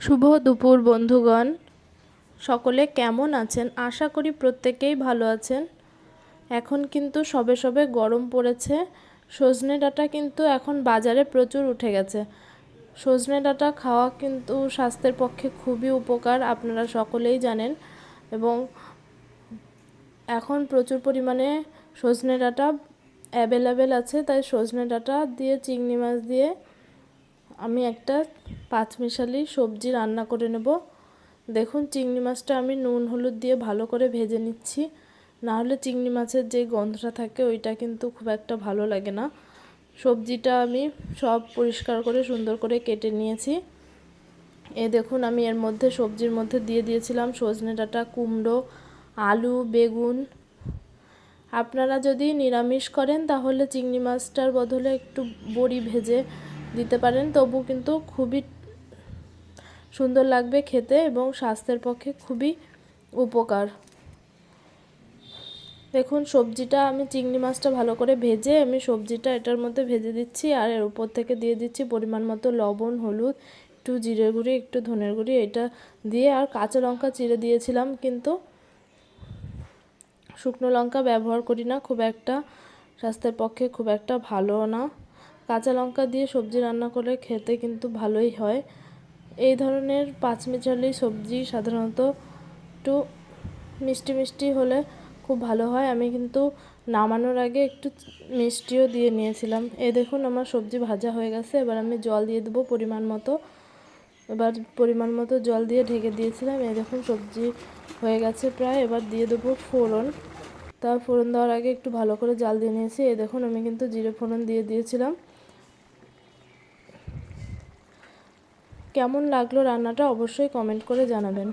শুভ দুপুর, বন্ধুগণ। সকলে কেমন আছেন? আশা করি প্রত্যেকেই ভালো আছেন। এখন কিন্তু সবে সবে গরম পড়েছে। সজনে ডাঁটা কিন্তু এখন বাজারে প্রচুর উঠে গেছে। সজনে ডাঁটা খাওয়া কিন্তু স্বাস্থ্যের পক্ষে খুবই উপকার, আপনারা সকলেই জানেন। এবং এখন প্রচুর পরিমাণে সজনে ডাঁটা অ্যাভেলেবেল আছে। তাই সজনে ডাঁটা দিয়ে, চিংড়ি মাছ দিয়ে আমি একটা পাঁচমিশালি সবজি রান্না করে নেব। দেখুন, চিংড়ি মাছটা আমি নুন, হলুদ দিয়ে ভালো করে ভেজে নিচ্ছি। না হলে চিংড়ি মাছের যে গন্ধটা থাকে, ওইটা কিন্তু খুব একটা ভালো লাগে না। সবজিটা আমি সব পরিষ্কার করে সুন্দর করে কেটে নিয়েছি। এ দেখুন, আমি এর মধ্যে সবজির মধ্যে দিয়ে দিয়েছিলাম সজনে ডাঁটা, কুমড়ো, আলু, বেগুন। আপনারা যদি নিরামিষ করেন, তাহলে চিংড়ি মাছটার বদলে একটু বড়ি ভেজে দিতে পারেন তবু কিন্তু খুবই সুন্দর লাগবে খেতে এবং স্বাস্থ্যের পক্ষে খুবই উপকার। দেখুন, সবজিটা আমি চিংড়ি মাছটা ভালো করে ভেজে আমি সবজিটা এটার মধ্যে ভেজে দিচ্ছি আর এর উপর থেকে দিয়ে দিচ্ছি পরিমাণ মতো লবণ, হলুদ, একটু জিরে গুঁড়ি, একটু ধনের গুঁড়ি, এটা দিয়ে আর কাঁচা লঙ্কা চিড়ে দিয়েছিলাম কিন্তু শুকনো লঙ্কা ব্যবহার করি না, খুব একটা স্বাস্থ্যের পক্ষে খুব একটা ভালো না। কাঁচা লঙ্কা দিয়ে সবজি রান্না করে খেতে কিন্তু ভালোই হয়। এই ধরনের পাঁচমিশালি সবজি সাধারণত একটু মিষ্টি মিষ্টি হলে খুব ভালো হয়। আমি কিন্তু নামানোর আগে একটু মিষ্টিও দিয়ে নিয়েছিলাম। এ দেখুন আমার সবজি ভাজা হয়ে গেছে। এবার আমি জল দিয়ে দেবো পরিমাণ মতো। এবার পরিমাণ মতো জল দিয়ে ঢেকে দিয়েছিলাম। এই দেখুন সবজি হয়ে গেছে প্রায়। এবার দিয়ে দেবো ফোড়ন। তার ফোড়ন দেওয়ার আগে একটু ভালো করে জাল দিয়ে নিয়েছি। এ দেখুন আমি কিন্তু জিরে ফোড়ন দিয়ে দিয়েছিলাম। কেমন লাগল রান্নাটা অবশ্যই কমেন্ট করে জানাবেন।